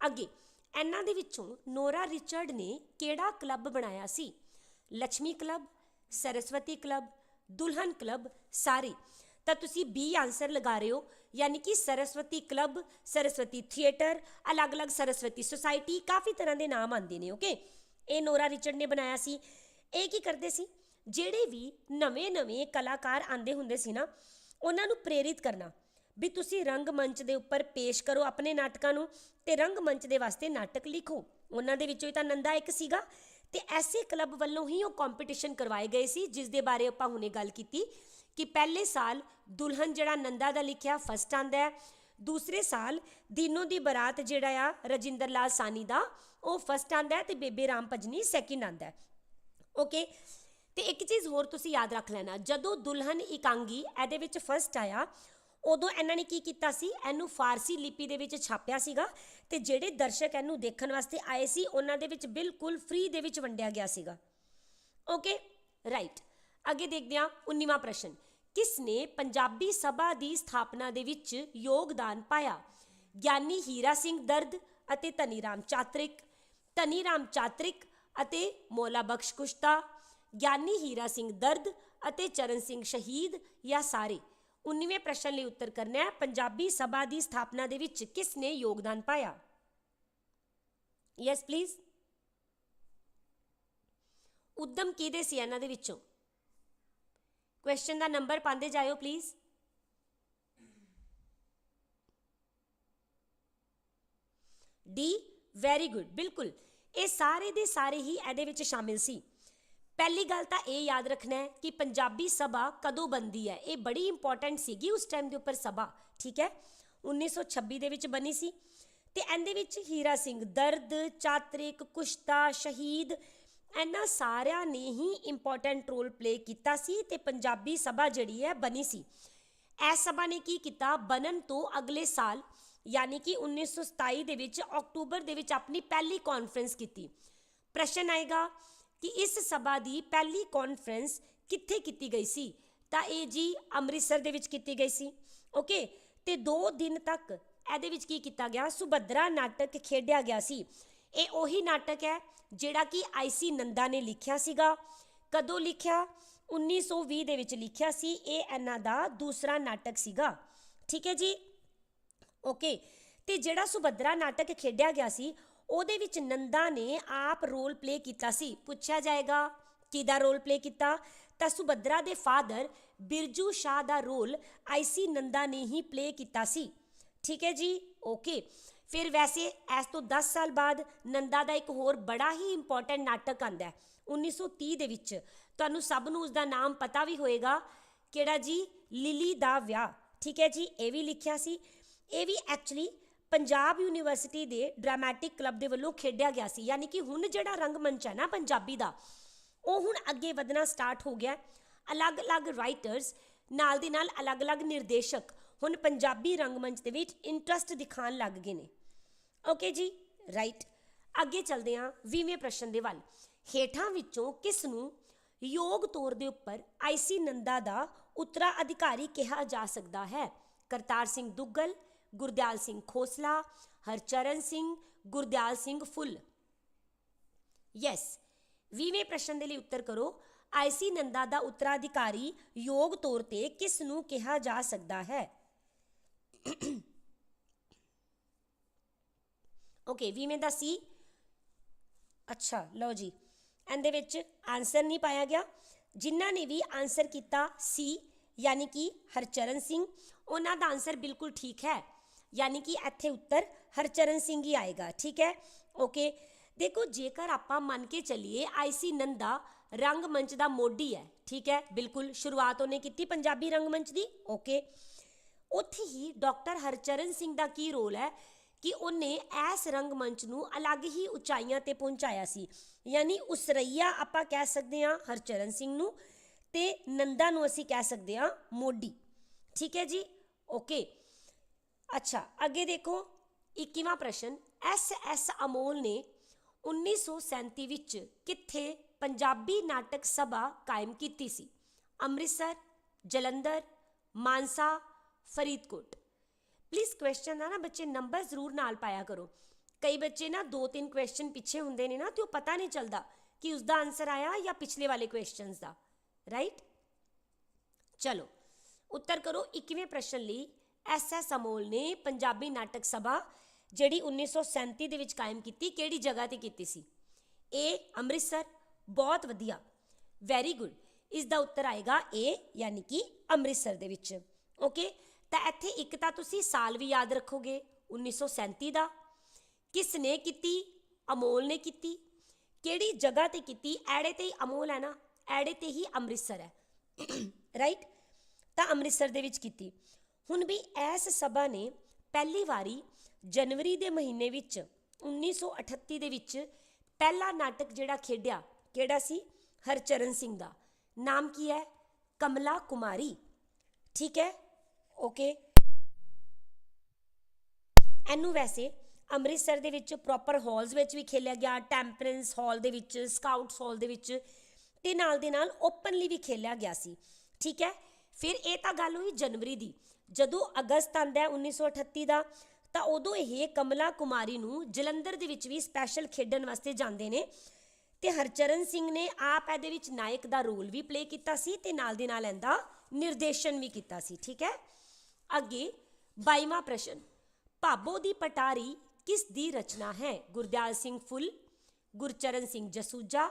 ਅੱਗੇ, ਇਹਨਾਂ ਦੇ ਵਿੱਚੋਂ ਨੋਰਾ ਰਿਚਰਡ ਨੇ ਕਿਹੜਾ ਕਲੱਬ ਬਣਾਇਆ ਸੀ? Lakshmi club Saraswati club Dulhan club ਸਾਰੇ। ਤਾਂ ਤੁਸੀਂ ਬੀ ਆਨਸਰ ਲਗਾ ਰਹੇ ਹੋ ਯਾਨੀ ਕਿ ਸਰਸਵਤੀ ਕਲੱਬ ਸਰਸਵਤੀ ਥੀਏਟਰ ਅਲੱਗ-ਅਲੱਗ ਸਰਸਵਤੀ ਸੁਸਾਇਟੀ ਕਾਫੀ ਤਰ੍ਹਾਂ ਦੇ ਨਾਮ ਆਉਂਦੇ ਨੇ ਓਕੇ ਇਹ ਨੋਰਾ ਰਿਚਰਡ ਨੇ ਬਣਾਇਆ ਸੀ ਇਹ ਕੀ ਕਰਦੇ ਸੀ ਜਿਹੜੇ ਵੀ ਨਵੇਂ-ਨਵੇਂ ਕਲਾਕਾਰ ਆਂਦੇ ਹੁੰਦੇ ਸੀ ਨਾ ਉਹਨਾਂ ਨੂੰ ਪ੍ਰੇਰਿਤ ਕਰਨਾ ਵੀ ਤੁਸੀਂ ਰੰਗ ਮੰਚ ਦੇ ਉੱਪਰ ਪੇਸ਼ ਕਰੋ ਆਪਣੇ ਨਾਟਕਾਂ ਨੂੰ ਤੇ ਰੰਗਮੰਚ ਦੇ ਵਾਸਤੇ ਨਾਟਕ ਲਿਖੋ ਉਹਨਾਂ ਦੇ ਵਿੱਚੋਂ ਹੀ ਤਾਂ ਨੰਦਾ ਇੱਕ ਸੀਗਾ ਤੇ ਐਸੇ ਕਲੱਬ ਵੱਲੋਂ ਹੀ ਉਹ ਕੰਪੀਟੀਸ਼ਨ ਕਰਵਾਏ ਗਏ ਸੀ ਜਿਸ ਦੇ ਬਾਰੇ ਆਪਾਂ ਹੁਣੇ ਗੱਲ ਕੀਤੀ ਕਿ ਪਹਿਲੇ ਸਾਲ ਦੁਲਹਨ ਜਿਹੜਾ ਨੰਦਾ ਦਾ ਲਿਖਿਆ ਫਸਟ ਆਂਦਾ ਹੈ, ਦੂਸਰੇ ਸਾਲ ਦੀਨੋ ਦੀ ਬਰਾਤ ਜਿਹੜਾ ਆ ਰਜਿੰਦਰ ਲਾਲ ਸਾਨੀ ਦਾ, ਉਹ ਫਸਟ ਆਂਦਾ ਹੈ ਤੇ ਬੇਬੇ ਰਾਮ ਭਜਨੀ ਸੈਕਿੰਡ ਆਂਦਾ ਹੈ। ਓਕੇ ਤੇ ਇੱਕ ਚੀਜ਼ ਹੋਰ ਤੁਸੀਂ ਯਾਦ ਰੱਖ ਲੈਣਾ, ਜਦੋਂ ਦੁਲਹਨ ਇਕਾਂਗੀ ਇਹਦੇ ਵਿੱਚ ਫਸਟ ਆਇਆ, ਉਦੋਂ ਇਹਨਾਂ ਨੇ ਕੀ ਕੀਤਾ ਸੀ? ਇਹਨੂੰ ਫਾਰਸੀ ਲਿਪੀ ਦੇ ਵਿੱਚ ਛਾਪਿਆ ਸੀਗਾ ਤੇ ਜਿਹੜੇ ਦਰਸ਼ਕ ਇਹਨੂੰ ਦੇਖਣ ਵਾਸਤੇ ਆਏ ਸੀ, ਉਹਨਾਂ ਦੇ ਵਿੱਚ ਬਿਲਕੁਲ ਫ੍ਰੀ ਦੇ ਵਿੱਚ ਵੰਡਿਆ ਗਿਆ ਸੀਗਾ। ਓਕੇ ਰਾਈਟ ਅੱਗੇ ਦੇਖਦੇ ਹਾਂ 19ਵਾਂ ਪ੍ਰਸ਼ਨ। ਕਿਸ ਨੇ ਪੰਜਾਬੀ ਸਭਾ ਦੀ ਸਥਾਪਨਾ ਦੇ ਵਿੱਚ ਯੋਗਦਾਨ ਪਾਇਆ? ਗਿਆਨੀ ਹੀਰਾ ਸਿੰਘ ਦਰਦ ਅਤੇ ਧਨੀਰਾਮ ਚਾਤਰਿਕ। ਧਨੀਰਾਮ ਚਾਤਰਿਕ ਅਤੇ ਮੋਲਾ ਬਖਸ਼ ਕੁਸ਼ਤਾ। ਗਿਆਨੀ ਹੀਰਾ ਸਿੰਘ ਦਰਦ ਅਤੇ ਚਰਨ ਸਿੰਘ ਸ਼ਹੀਦ ਜਾਂ ਸਾਰੇ? 19ਵੇਂ ਪ੍ਰਸ਼ਨ ਲਈ ਉੱਤਰ ਕਰਨਾ ਹੈ, ਪੰਜਾਬੀ ਸਭਾ ਦੀ ਸਥਾਪਨਾ ਦੇ ਵਿੱਚ ਕਿਸ ਨੇ ਯੋਗਦਾਨ ਪਾਇਆ? ਯੈਸ ਪਲੀਜ਼ ਉਦਮ ਕਿਹਦੇ ਸੀ ਇਹਨਾਂ ਦੇ ਵਿੱਚੋਂ? ਕੁਐਸਚਨ ਦਾ ਨੰਬਰ ਪਾਉਂਦੇ ਜਾਇਓ ਪਲੀਜ਼ ਡੀ ਵੈਰੀ ਗੁੱਡ ਬਿਲਕੁਲ। ਇਹ ਸਾਰੇ ਦੇ ਸਾਰੇ ਹੀ ਇਹਦੇ ਵਿੱਚ ਸ਼ਾਮਿਲ ਸੀ। ਪਹਿਲੀ ਗੱਲ ਤਾਂ ਇਹ ਯਾਦ ਰੱਖਣਾ ਹੈ ਕਿ ਪੰਜਾਬੀ ਸਭਾ ਕਦੋਂ ਬੰਦੀ ਹੈ? ਇਹ ਬੜੀ ਇੰਪੋਰਟੈਂਟ ਸੀਗੀ ਉਸ ਟਾਈਮ ਦੇ ਉੱਪਰ ਸਭਾ, ਠੀਕ ਹੈ? 1926 ਦੇ ਵਿੱਚ ਬਣੀ ਸੀ। ਤੇ ਇਹਦੇ ਵਿੱਚ ਹੀਰਾ ਸਿੰਘ ਦਰਦ, ਚਾਤਰਿਕ, ਕੁਸ਼ਤਾ, ਸ਼ਹੀਦ ਇਹਨਾਂ ਸਾਰਿਆਂ ਨੇ ਹੀ ਇੰਪੋਰਟੈਂਟ ਰੋਲ ਪਲੇ ਕੀਤਾ ਸੀ ਤੇ ਪੰਜਾਬੀ ਸਭਾ ਜਿਹੜੀ ਹੈ ਬਣੀ ਸੀ। ਇਸ ਸਭਾ ਨੇ ਕੀ ਕੀਤਾ? ਬਣਨ ਤੋਂ ਅਗਲੇ ਸਾਲ, ਯਾਨੀ ਕਿ 1927 ਦੇ ਵਿੱਚ ਅਕਤੂਬਰ ਦੇ ਵਿੱਚ ਆਪਣੀ ਪਹਿਲੀ ਕਾਨਫਰੰਸ ਕੀਤੀ। ਪ੍ਰਸ਼ਨ ਆਏਗਾ ਕਿ ਇਸ ਸਭਾ ਦੀ ਪਹਿਲੀ ਕਾਨਫਰੰਸ ਕਿੱਥੇ ਕੀਤੀ ਗਈ ਸੀ? ਤਾਂ ਇਹ ਜੀ ਅੰਮ੍ਰਿਤਸਰ ਦੇ ਵਿੱਚ ਕੀਤੀ ਗਈ ਸੀ। ਓਕੇ ਤੇ 2 ਦਿਨ ਤੱਕ ਇਹਦੇ ਵਿੱਚ ਕੀ ਕੀਤਾ ਗਿਆ? ਸੁਭਦਰਾ ਨਾਟਕ ਖੇਡਿਆ ਗਿਆ ਸੀ। ਇਹ ਉਹੀ ਨਾਟਕ ਹੈ ਜਿਹੜਾ ਕਿ ਆਈਸੀ ਨੰਦਾ ਨੇ ਲਿਖਿਆ ਸੀਗਾ। ਕਦੋਂ ਲਿਖਿਆ? 1920 ਦੇ ਵਿੱਚ ਲਿਖਿਆ ਸੀ। ਇਹ ਇਹਨਾਂ ਦਾ ਦੂਸਰਾ ਨਾਟਕ ਸੀਗਾ। ਠੀਕ ਹੈ ਜੀ? ਓਕੇ। ਤੇ ਜਿਹੜਾ ਸੁਭਦਰਾ ਨਾਟਕ ਖੇਡਿਆ ਗਿਆ ਸੀ, ਉਹਦੇ ਵਿੱਚ ਨੰਦਾ ਨੇ ਆਪ ਰੋਲ ਪਲੇ ਕੀਤਾ ਸੀ। ਪੁੱਛਿਆ ਜਾਏਗਾ ਕਿਹਦਾ ਰੋਲ ਪਲੇ ਕੀਤਾ? ਤਾਂ ਸੁਭਦਰਾ ਦੇ ਫਾਦਰ ਬਿਰਜੂ ਸ਼ਾਹ ਦਾ ਰੋਲ ਆਈਸੀ ਨੰਦਾ ਨੇ ਹੀ ਪਲੇ ਕੀਤਾ ਸੀ। ਠੀਕ ਹੈ ਜੀ? ਓਕੇ। ਫਿਰ ਵੈਸੇ ਇਸ ਤੋਂ 10 ਸਾਲ ਬਾਅਦ ਨੰਦਾ ਦਾ ਇੱਕ ਹੋਰ ਬੜਾ ਹੀ ਇੰਪੋਰਟੈਂਟ ਨਾਟਕ ਆਂਦਾ ਹੈ 1930 ਦੇ ਵਿੱਚ। ਤੁਹਾਨੂੰ ਸਭ ਨੂੰ ਉਸ ਦਾ ਨਾਮ ਪਤਾ ਵੀ ਹੋਏਗਾ, ਕਿਹੜਾ ਜੀ? ਲਿਲੀ ਦਾ ਵਿਆਹ। ਠੀਕ ਹੈ ਜੀ, ਇਹ ਵੀ ਲਿਖਿਆ ਸੀ। ਇਹ ਵੀ ਐਕਚੁਅਲੀ ਪੰਜਾਬ ਯੂਨੀਵਰਸਿਟੀ ਦੇ ਡਰਾਮੈਟਿਕ ਕਲੱਬ ਦੇ ਵੱਲੋਂ ਖੇਡਿਆ ਗਿਆ ਸੀ। ਯਾਨੀ ਕਿ ਹੁਣ ਜਿਹੜਾ ਰੰਗਮੰਚ ਹੈ ਨਾ ਪੰਜਾਬੀ ਦਾ, ਉਹ ਹੁਣ ਅੱਗੇ ਵਧਣਾ ਸਟਾਰਟ ਹੋ ਗਿਆ ਅਲੱਗ-ਅਲੱਗ ਰਾਈਟਰਸ ਨਾਲ ਦੀ ਨਾਲ ਅਲੱਗ-ਅਲੱਗ ਨਿਰਦੇਸ਼ਕ ਹੁਣ ਪੰਜਾਬੀ ਰੰਗਮੰਚ ਦੇ ਵਿੱਚ ਇੰਟਰਸਟ ਦਿਖਾਉਣ ਲੱਗ ਗਏ ਨੇ। ਓਕੇ ਜੀ ਰਾਈਟ ਅੱਗੇ ਚੱਲਦੇ ਹਾਂ 20ਵੇਂ ਪ੍ਰਸ਼ਨ ਦੇ ਵੱਲ। ਹੇਠਾਂ ਵਿੱਚੋਂ ਕਿਸ ਨੂੰ ਯੋਗ ਤੌਰ ਦੇ ਉੱਪਰ ਆਈਸੀ ਨੰਦਾ ਦਾ ਉਤਰਾ ਅਧਿਕਾਰੀ ਕਿਹਾ ਜਾ ਸਕਦਾ ਹੈ? ਕਰਤਾਰ ਸਿੰਘ ਦੁੱਗਲ, ਗੁਰਦਿਆਲ ਸਿੰਘ ਖੋਸਲਾ, ਹਰਚਰਨ ਸਿੰਘ, ਗੁਰਦਿਆਲ ਸਿੰਘ ਫੁੱਲ। ਯੈਸ 20ਵੇਂ ਪ੍ਰਸ਼ਨ ਦੇ ਲਈ ਉੱਤਰ ਕਰੋ। ਆਈਸੀ ਨੰਦਾ ਦਾ ਉਤਰਾਧਿਕਾਰੀ ਯੋਗ ਤੌਰ ਤੇ ਕਿਸ ਨੂੰ ਕਿਹਾ ਜਾ ਸਕਦਾ ਹੈ? ਓਕੇ 20ਵੇਂ ਦਾ ਸੀ। ਅੱਛਾ, ਲਓ ਜੀ। ਇਹਦੇ ਵਿੱਚ ਆਨਸਰ ਨਹੀਂ ਪਾਇਆ ਗਿਆ। ਜਿਨ੍ਹਾਂ ਨੇ ਵੀ ਆਨਸਰ ਕੀਤਾ ਸੀ, ਯਾਨੀ ਕਿ ਹਰਚਰਨ ਸਿੰਘ, ਉਹਨਾਂ ਦਾ ਆਨਸਰ ਬਿਲਕੁਲ ਠੀਕ ਹੈ। ਯਾਨੀ ਕਿ ਇੱਥੇ ਉੱਤਰ ਹਰਚਰਨ ਸਿੰਘ ਹੀ ਆਏਗਾ, ਠੀਕ ਹੈ? ਓਕੇ ਦੇਖੋ, ਜੇਕਰ ਆਪਾਂ ਮੰਨ ਕੇ ਚੱਲੀਏ ਆਈਸੀ ਨੰਦਾ ਰੰਗ ਮੰਚ ਦਾ ਮੋਢੀ ਹੈ, ਠੀਕ ਹੈ? ਬਿਲਕੁਲ, ਸ਼ੁਰੂਆਤ ਉਹਨੇ ਕੀਤੀ ਪੰਜਾਬੀ ਰੰਗ ਮੰਚ ਦੀ। ਓਕੇ ਉੱਥੇ ਹੀ ਡਾਕਟਰ ਹਰਚਰਨ ਸਿੰਘ ਦਾ ਕੀ ਰੋਲ ਹੈ? ਕਿ ਉਹਨੇ ਐਸ ਰੰਗਮੰਚ ਨੂੰ ਅਲੱਗ ਹੀ ਉਚਾਈਆਂ ਤੇ ਪਹੁੰਚਾਇਆ ਸੀ। ਯਾਨੀ ਉਸਰਈਆ ਆਪਾਂ ਕਹਿ ਸਕਦੇ ਹਾਂ ਹਰਚਰਨ ਸਿੰਘ ਨੂੰ ਤੇ ਨੰਦਾ ਨੂੰ ਅਸੀਂ ਕਹਿ ਸਕਦੇ ਹਾਂ ਮੋਢੀ। ਠੀਕ ਹੈ ਜੀ? ਓਕੇ ਅੱਛਾ, ਅੱਗੇ ਦੇਖੋ 21ਵਾਂ ਪ੍ਰਸ਼ਨ। ਐਸ ਐਸ ਅਮੋਲ ਨੇ 1937 ਵਿੱਚ ਕਿੱਥੇ ਪੰਜਾਬੀ ਨਾਟਕ ਸਭਾ ਕਾਇਮ ਕੀਤੀ ਸੀ? ਅੰਮ੍ਰਿਤਸਰ, ਜਲੰਧਰ, ਮਾਨਸਾ, ਫਰੀਦਕੋਟ। ਪਲੀਜ਼ ਕੁਐਸਚਨ ਦਾ ਨਾ ਬੱਚੇ ਨੰਬਰ ਜ਼ਰੂਰ ਨਾਲ ਪਾਇਆ ਕਰੋ। ਕਈ ਬੱਚੇ ਨਾ ਦੋ ਤਿੰਨ ਕੁਐਸਚਨ ਪਿੱਛੇ ਹੁੰਦੇ ਨੇ ਨਾ, ਤੇ ਉਹ ਪਤਾ ਨਹੀਂ ਚੱਲਦਾ ਕਿ ਉਸ ਦਾ ਆਨਸਰ ਆਇਆ ਜਾਂ ਪਿਛਲੇ ਵਾਲੇ ਕੁਐਸਚਨਸ ਦਾ। ਰਾਈਟ ਚਲੋ, ਉੱਤਰ ਕਰੋ 21ਵੇਂ ਪ੍ਰਸ਼ਨ ਲਈ। ਐਸ ਐਸ ਅਮੋਲ ਨੇ ਪੰਜਾਬੀ ਨਾਟਕ ਸਭਾ ਜਿਹੜੀ 1937 ਦੇ ਵਿੱਚ ਕਾਇਮ ਕੀਤੀ, ਕਿਹੜੀ ਜਗ੍ਹਾ ਤੇ ਕੀਤੀ ਸੀ? ਏ ਅੰਮ੍ਰਿਤਸਰ, ਬਹੁਤ ਵਧੀਆ। ਵੈਰੀ ਗੁੱਡ ਇਸ ਦਾ ਉੱਤਰ ਆਏਗਾ ਏ ਯਾਨੀ ਕਿ ਅੰਮ੍ਰਿਤਸਰ ਦੇ ਵਿੱਚ। ਓਕੇ ਤਾਂ ਇੱਥੇ ਇੱਕ ਤਾਂ ਤੁਸੀਂ ਸਾਲ ਵੀ ਯਾਦ ਰੱਖੋਗੇ 1937 ਦਾ। ਕਿਸ ਨੇ ਕੀਤੀ? ਅਮੋਲ ਨੇ ਕੀਤੀ। ਕਿਹੜੀ ਜਗ੍ਹਾ ਤੇ ਕੀਤੀ? ਐੜੇ ਤੇ ਹੀ ਅਮੋਲ ਹੈ ਨਾ, ਐੜੇ ਤੇ ਹੀ ਅੰਮ੍ਰਿਤਸਰ ਹੈ। ਰਾਈਟ ਤਾਂ ਅੰਮ੍ਰਿਤਸਰ ਦੇ ਵਿੱਚ ਕੀਤੀ। ਹੁਣ ਵੀ ਐਸ ਸਭਾ ਨੇ ਪਹਿਲੀ ਵਾਰੀ ਜਨਵਰੀ ਦੇ ਮਹੀਨੇ ਵਿੱਚ 1938 ਦੇ ਵਿੱਚ ਪਹਿਲਾ ਨਾਟਕ ਜਿਹੜਾ ਖੇਡਿਆ, ਕਿਹੜਾ ਸੀ? ਹਰਚਰਨ ਸਿੰਘ ਦਾ। ਨਾਮ ਕੀ ਹੈ? ਕਮਲਾ ਕੁਮਾਰੀ। ਠੀਕ ਹੈ? ਓਕੇ? ਇਹਨੂੰ ਵੈਸੇ ਅੰਮ੍ਰਿਤਸਰ ਦੇ ਵਿੱਚ ਪ੍ਰੋਪਰ ਹਾਲਸ ਵਿੱਚ ਵੀ ਖੇਲਿਆ ਗਿਆ ਟੈਂਪਰੈਂਸ ਹਾਲ ਦੇ ਵਿੱਚ ਸਕਾਊਟਸ ਹਾਲ ਦੇ ਵਿੱਚ ਤੇ ਨਾਲ ਦੇ ਨਾਲ ਓਪਨਲੀ ਵੀ ਖੇਲਿਆ ਗਿਆ ਸੀ। ਠੀਕ ਹੈ? ਫਿਰ ਇਹ ਤਾਂ ਗੱਲ ਹੋਈ ਜਨਵਰੀ ਦੀ। ਜਦੋਂ ਅਗਸਤ ਆਂਦਾ ਹੈ 1938 ਦਾ, ਤਾਂ ਉਦੋਂ ਇਹ ਕਮਲਾ ਕੁਮਾਰੀ ਨੂੰ ਜਲੰਧਰ ਦੇ ਵਿੱਚ ਵੀ ਸਪੈਸ਼ਲ ਖੇਡਣ ਵਾਸਤੇ ਜਾਂਦੇ ਨੇ ਤੇ ਹਰਚਰਨ ਸਿੰਘ ਨੇ ਆਪ ਇਹਦੇ ਵਿੱਚ ਨਾਇਕ ਦਾ ਰੋਲ ਵੀ ਪਲੇ ਕੀਤਾ ਸੀ ਤੇ ਨਾਲ ਦੀ ਨਾਲ ਇਹਦਾ ਨਿਰਦੇਸ਼ਨ ਵੀ ਕੀਤਾ ਸੀ। ਠੀਕ ਹੈ? ਅੱਗੇ 22ਵਾਂ ਪ੍ਰਸ਼ਨ, ਭਾਬੋ ਦੀ ਪਟਾਰੀ ਕਿਸ ਦੀ ਰਚਨਾ ਹੈ? Gurdial Singh Phull, Gurcharan Singh Jasuja,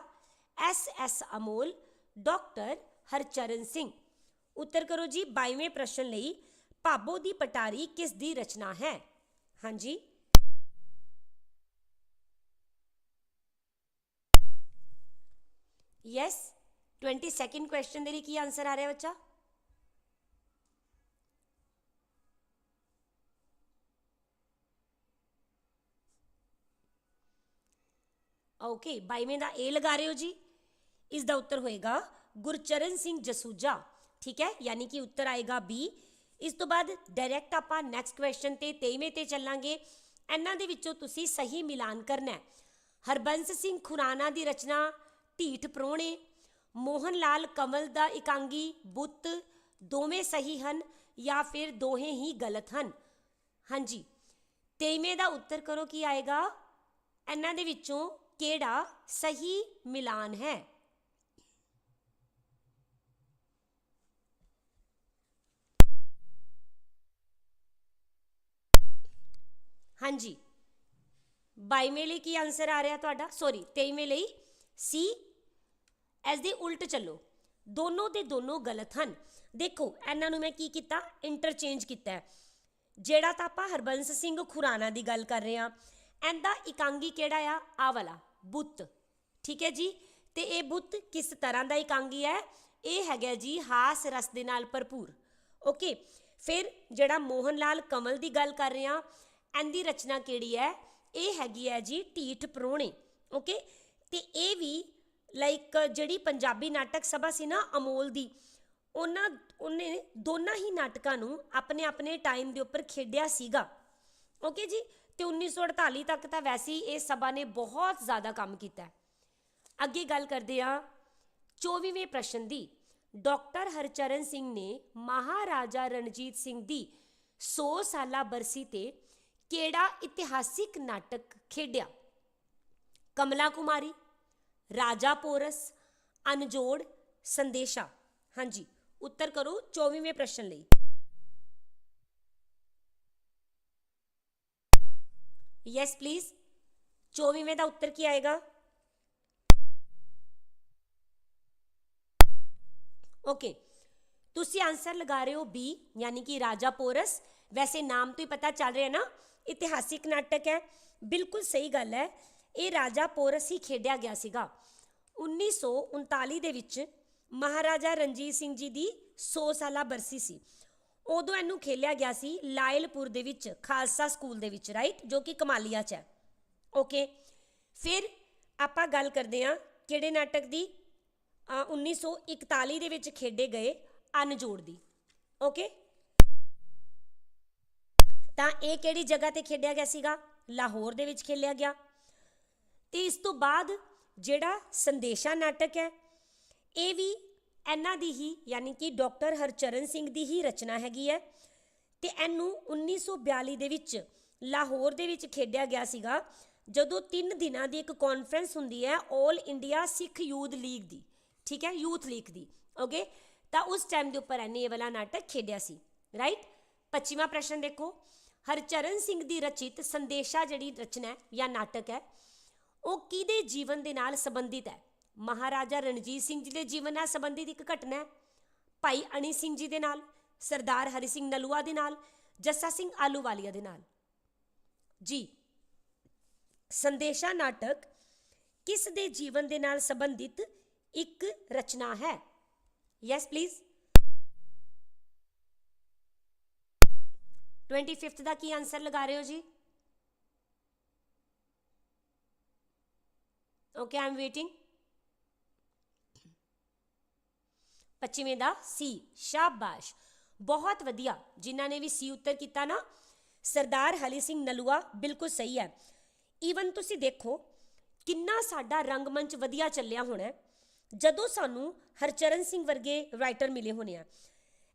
S S Amol, doctor Harcharan Singh. ਉੱਤਰ ਕਰੋ ਜੀ 22ਵੇਂ ਪ੍ਰਸ਼ਨ ਲਈ, ਭਾਬੋ ਦੀ ਪਟਾਰੀ ਕਿਸ ਦੀ ਰਚਨਾ ਹੈ? ਹਾਂਜੀ। ਯੈਸ 22nd ਕੁਐਸਚਨ ਦੇ ਲਈ ਕੀ ਆਨਸਰ ਆ ਰਿਹਾ ਬੱਚਾ? ਓਕੇ 22ਵੇਂ ਦਾ ਏ ਲਗਾ ਰਹੇ ਹੋ ਜੀ। ਇਸ ਦਾ ਉੱਤਰ ਹੋਏਗਾ, ਗੁਰਚਰਨ ਸਿੰਘ ਜਸੂਜਾ। ਠੀਕ ਹੈ, ਯਾਨੀ ਕਿ ਉੱਤਰ ਆਏਗਾ ਬੀ ਇਸ ਤੋਂ ਬਾਅਦ ਡਾਇਰੈਕਟ ਆਪਾਂ ਨੈਕਸਟ ਕੁਐਸਚਨ ਤੇ 23ਵੇਂ ਤੇ ਚੱਲਾਂਗੇ। ਇਹਨਾਂ ਦੇ ਵਿੱਚੋਂ ਤੁਸੀਂ ਸਹੀ ਮਿਲਾਨ ਕਰਨਾ ਹੈ। ਹਰਬੰਸ ਸਿੰਘ ਖੁਰਾਨਾ ਦੀ ਰਚਨਾ, ਢੀਠ ਪ੍ਰਾਹੁਣੇ। ਮੋਹਨ ਲਾਲ ਕਮਲ ਦਾ ਇਕਾਂਗੀ, ਬੁੱਤ। ਦੋਵੇਂ ਸਹੀ ਹਨ ਜਾਂ ਫਿਰ ਦੋਹੇ ਹੀ ਗਲਤ ਹਨ? ਹਾਂਜੀ। 23ਵੇਂ ਦਾ ਉੱਤਰ ਕਰੋ, ਕੀ ਆਏਗਾ? ਇਹਨਾਂ ਦੇ ਵਿੱਚੋਂ ਕਿਹੜਾ ਸਹੀ ਮਿਲਾਨ ਹੈ? ਹਾਂਜੀ। 22ਵੇਂ ਲਈ ਕੀ ਆਨਸਰ ਆ ਰਿਹਾ ਤੁਹਾਡਾ? ਸੌਰੀ 23ਵੇਂ ਲਈ ਸੀ। ਐਸ ਦੇ ਉਲਟ ਚੱਲੋ। ਦੋਨੋਂ ਦੇ ਦੋਨੋਂ ਗਲਤ ਹਨ। ਦੇਖੋ, ਇਹਨਾਂ ਨੂੰ ਮੈਂ ਕੀ ਕੀਤਾ? ਇੰਟਰਚੇਂਜ ਕੀਤਾ ਹੈ। ਜਿਹੜਾ ਤਾਂ ਆਪਾਂ ਹਰਬੰਸ ਸਿੰਘ ਖੁਰਾਨਾ ਦੀ ਗੱਲ ਕਰ ਰਹੇ ਹਾਂ, ਇਹਦਾ ਇਕਾਂਗੀ ਕਿਹੜਾ ਆ? ਆ ਵਾਲਾ। ਬੁੱਤ। ਠੀਕ ਹੈ ਜੀ? ਤੇ ਇਹ ਬੁੱਤ ਕਿਸ ਤਰ੍ਹਾਂ ਦਾ ਇਕਾਂਗੀ ਹੈ ਇਹ ਹੈਗਾ ਜੀ ਹਾਸ ਰਸ ਦੇ ਨਾਲ ਭਰਪੂਰ। ਓਕੇ, ਫਿਰ ਜਿਹੜਾ ਮੋਹਨ ਲਾਲ ਕਮਲ ਦੀ ਗੱਲ ਕਰ ਰਹੇ ਹਾਂ, ਇਹਦੀ ਰਚਨਾ ਕਿਹੜੀ ਹੈ? ਇਹ ਹੈਗੀ ਹੈ ਜੀ ਢੀਠ ਪ੍ਰਾਹੁਣੇ। ਓਕੇ, ਤੇ ਇਹ ਵੀ ਲਾਈਕ ਜਿਹੜੀ ਪੰਜਾਬੀ ਨਾਟਕ ਸਭਾ ਸੀ ਨਾ ਅਮੋਲ ਦੀ, ਉਹਨਾਂ, ਉਹਨੇ ਦੋਨਾਂ ਹੀ ਨਾਟਕਾਂ ਨੂੰ ਆਪਣੇ ਆਪਣੇ ਟਾਈਮ ਦੇ ਉੱਪਰ ਖੇਡਿਆ ਸੀਗਾ। ਓਕੇ ਜੀ ਤੇ 1948 ਤੱਕ ਤਾਂ ਵੈਸੇ ਹੀ ਇਹ ਸਭਾ ਨੇ ਬਹੁਤ ਜ਼ਿਆਦਾ ਕੰਮ ਕੀਤਾ ਅੱਗੇ ਗੱਲ ਕਰਦੇ ਹਾਂ 24ਵੇਂ ਪ੍ਰਸ਼ਨ ਦੀ। ਡਾਕਟਰ ਹਰਚਰਨ ਸਿੰਘ ਨੇ ਮਹਾਰਾਜਾ ਰਣਜੀਤ ਸਿੰਘ ਦੀ 100 ਸਾਲਾ ਬਰਸੀ ਤੇ ਕਿਹੜਾ ਇਤਿਹਾਸਿਕ ਨਾਟਕ ਖੇਡਿਆ? ਕਮਲਾ ਕੁਮਾਰੀ, ਰਾਜਾ ਪੋਰਸ, ਅਨਜੋੜ, ਸੰਦੇਸ਼ਾ। ਹਾਂਜੀ, ਉੱਤਰ ਕਰੋ 24ਵੇਂ ਪ੍ਰਸ਼ਨ ਲਈ। ਯੈਸ ਪਲੀਜ਼ 24ਵੇਂ ਦਾ ਉੱਤਰ ਕੀ ਆਏਗਾ ਓਕੇ ਤੁਸੀਂ ਆਨਸਰ ਲਗਾ ਰਹੇ ਹੋ ਬੀ ਯਾਨੀ ਕਿ ਰਾਜਾ ਪੋਰਸ ਵੈਸੇ ਨਾਮ ਤੋਂ ਹੀ ਪਤਾ ਚੱਲ ਰਿਹਾ ਨਾ ਇਤਿਹਾਸਿਕ ਨਾਟਕ ਹੈ ਬਿਲਕੁਲ ਸਹੀ ਗੱਲ ਹੈ ਇਹ ਰਾਜਾ ਪੋਰਸ ਹੀ ਖੇਡਿਆ ਗਿਆ ਸੀਗਾ 1939 ਦੇ ਵਿੱਚ ਮਹਾਰਾਜਾ ਰਣਜੀਤ ਸਿੰਘ ਜੀ ਦੀ 100 ਸਾਲਾ ਬਰਸੀ ਸੀ ਉਦੋਂ ਇਹਨੂੰ ਖੇਲਿਆ ਗਿਆ ਸੀ ਲਾਇਲਪੁਰ ਦੇ ਵਿੱਚ ਖਾਲਸਾ ਸਕੂਲ ਦੇ ਵਿੱਚ ਰਾਈਟ ਜੋ ਕਿ ਕਮਾਲੀਆ 'ਚ ਹੈ। ਓਕੇ ਫਿਰ ਆਪਾਂ ਗੱਲ ਕਰਦੇ ਹਾਂ ਕਿਹੜੇ ਨਾਟਕ ਦੀ? ਅ, 1941 ਦੇ ਵਿੱਚ ਖੇਡੇ ਗਏ ਅਨਜੋੜ ਦੀ। ਓਕੇ ਤਾਂ ਇਹ ਕਿਹੜੀ ਜਗ੍ਹਾ ਤੇ ਖੇਡਿਆ ਗਿਆ ਸੀਗਾ? ਲਾਹੌਰ ਦੇ ਵਿੱਚ ਖੇਲਿਆ ਗਿਆ। ਤੇ ਇਸ ਤੋਂ ਬਾਅਦ ਜਿਹੜਾ ਸੰਦੇਸ਼ਾ ਨਾਟਕ ਹੈ ਇਹ ਵੀ ਇਹਨਾਂ ਦੀ ਹੀ, ਯਾਨੀ ਕਿ ਡਾਕਟਰ ਹਰਚਰਨ ਸਿੰਘ ਦੀ ਹੀ ਰਚਨਾ ਹੈਗੀ ਹੈ। ਤੇ ਇਹਨੂੰ 1942 ਦੇ ਵਿੱਚ ਲਾਹੌਰ ਦੇ ਵਿੱਚ ਖੇਡਿਆ ਗਿਆ ਸੀਗਾ, ਜਦੋਂ 3 ਦਿਨਾਂ ਦੀ ਇੱਕ ਕਾਨਫਰੰਸ ਹੁੰਦੀ ਹੈ 올 ਇੰਡੀਆ ਸਿੱਖ ਯੂਥ ਲੀਗ ਦੀ, ਠੀਕ ਹੈ ਯੂਥ ਲੀਗ ਦੀ ਓਕੇ ਤਾਂ ਉਸ ਟਾਈਮ ਦੇ ਉੱਪਰ ਇਹਨੇ ਇਹ ਵਾਲਾ ਨਾਟਕ ਖੇਡਿਆ ਸੀ ਰਾਈਟ 25ਵਾਂ ਪ੍ਰਸ਼ਨ ਦੇਖੋ, ਹਰਚਰਨ ਸਿੰਘ ਦੀ ਰਚਿਤ ਸੰਦੇਸ਼ਾ ਜਿਹੜੀ ਰਚਨਾ ਹੈ ਜਾਂ ਨਾਟਕ ਹੈ, ਉਹ ਕਿਹਦੇ ਜੀਵਨ ਦੇ ਨਾਲ ਸੰਬੰਧਿਤ ਹੈ? ਮਹਾਰਾਜਾ ਰਣਜੀਤ ਸਿੰਘ ਜੀ ਦੇ ਜੀਵਨ ਨਾਲ ਸੰਬੰਧਿਤ ਇੱਕ ਘਟਨਾ ਹੈ। ਭਾਈ ਅਣੀ ਸਿੰਘ ਜੀ ਦੇ ਨਾਲ, ਸਰਦਾਰ ਹਰੀ ਸਿੰਘ ਨਲੂਆ ਦੇ ਨਾਲ, ਜੱਸਾ ਸਿੰਘ ਆਲੂਵਾਲੀਆ ਦੇ ਨਾਲ। ਜੀ, ਸੰਦੇਸ਼ਾ ਨਾਟਕ ਕਿਸ ਦੇ ਜੀਵਨ ਦੇ ਨਾਲ ਸੰਬੰਧਿਤ ਇੱਕ ਰਚਨਾ ਹੈ? ਯੈਸ ਪਲੀਜ਼ 25th ਦਾ ਕੀ ਆਨਸਰ ਲਗਾ ਰਹੇ ਹੋ ਜੀ? ਓਕੇ ਆਈ ਐਮ ਵੇਟਿੰਗ 25ਵੇਂ ਦਾ ਸੀ, ਸ਼ਾਬਾਸ਼। ਬਹੁਤ ਵਧੀਆ, ਜਿਨ੍ਹਾਂ ਨੇ ਵੀ ਸੀ ਉੱਤਰ ਕੀਤਾ ਨਾ। ਸਰਦਾਰ ਹਲੀ ਸਿੰਘ ਨਲੂਆ, ਬਿਲਕੁਲ ਸਹੀ ਹੈ। ਈਵਨ ਤੁਸੀਂ ਦੇਖੋ, ਕਿੰਨਾ ਸਾਡਾ ਰੰਗਮੰਚ ਵਧੀਆ ਚੱਲਿਆ ਹੋਣਾ ਜਦੋਂ ਸਾਨੂੰ ਹਰਚਰਨ ਸਿੰਘ ਵਰਗੇ ਰਾਈਟਰ ਮਿਲੇ ਹੋਣੇ ਆ।